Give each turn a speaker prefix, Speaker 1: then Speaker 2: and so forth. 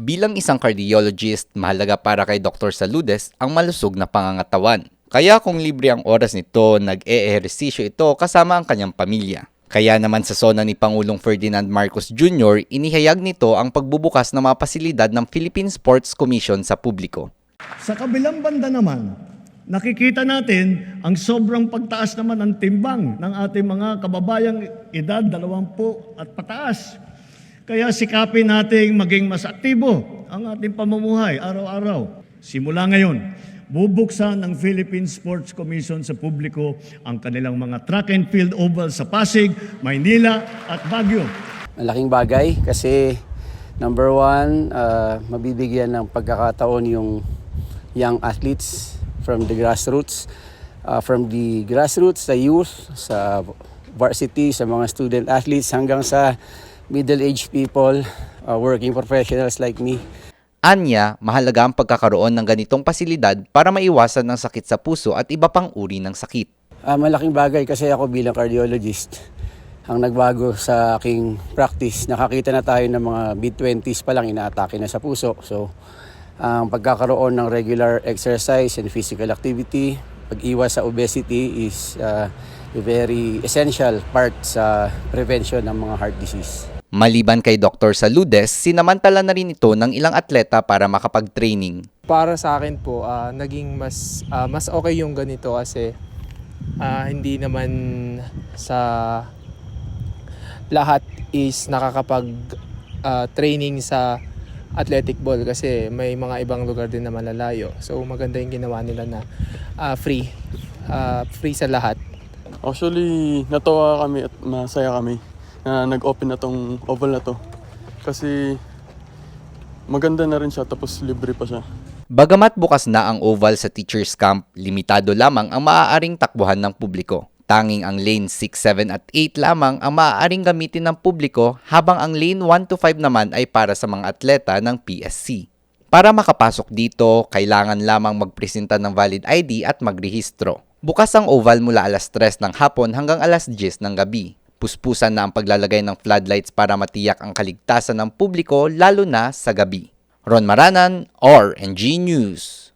Speaker 1: Bilang isang cardiologist, mahalaga para kay Dr. Saludes ang malusog na pangangatawan. Kaya kung libre ang oras nito, nag-e-ehersisyo ito kasama ang kanyang pamilya. Kaya naman sa sona ni Pangulong Ferdinand Marcos Jr., inihayag nito ang pagbubukas ng mga pasilidad ng Philippine Sports Commission sa publiko.
Speaker 2: Sa kabilang banda naman, nakikita natin ang sobrang pagtaas naman ng timbang ng ating mga kababayang edad 20 at pataas. Kaya sikapin nating maging mas aktibo ang ating pamumuhay araw-araw. Simula ngayon, bubuksan ng Philippine Sports Commission sa publiko ang kanilang mga track and field oval sa Pasig, Maynila at Baguio.
Speaker 3: Malaking bagay kasi number one, uh, mabibigyan ng pagkakataon yung young athletes from the grassroots. Uh, from the grassroots, sa youth, sa varsity, sa mga student athletes hanggang sa middle-aged people, uh, working professionals like me.
Speaker 1: Anya, mahalaga ang pagkakaroon ng ganitong pasilidad para maiwasan ng sakit sa puso at iba pang uri ng sakit.
Speaker 3: Ah, malaking bagay kasi ako bilang cardiologist ang nagbago sa aking practice. Nakakita na tayo ng mga mid-20s pa lang inaatake na sa puso. So, ang pagkakaroon ng regular exercise and physical activity, pag-iwas sa obesity is uh, a very essential part sa prevention ng mga heart disease.
Speaker 1: Maliban kay Dr. Saludes, sinamantala na rin ito ng ilang atleta para makapag-training.
Speaker 4: para sa akin po ah, naging mas ah, mas okay yung ganito kasi ah, hindi naman sa lahat is nakakapag ah, training sa athletic ball kasi may mga ibang lugar din na malalayo. So maganda yung ginawa nila na ah, free ah, free sa lahat.
Speaker 5: Actually, natawa kami at masaya kami na nag-open na tong oval na to. Kasi maganda na rin siya tapos libre pa siya.
Speaker 1: Bagamat bukas na ang oval sa teacher's camp, limitado lamang ang maaaring takbuhan ng publiko. Tanging ang lane 6, 7 at 8 lamang ang maaaring gamitin ng publiko habang ang lane 1 to 5 naman ay para sa mga atleta ng PSC. Para makapasok dito, kailangan lamang magpresenta ng valid ID at magrehistro. Bukas ang oval mula alas 3 ng hapon hanggang alas 10 ng gabi. Puspusan na ang paglalagay ng floodlights para matiyak ang kaligtasan ng publiko lalo na sa gabi. Ron Maranan, RNG News.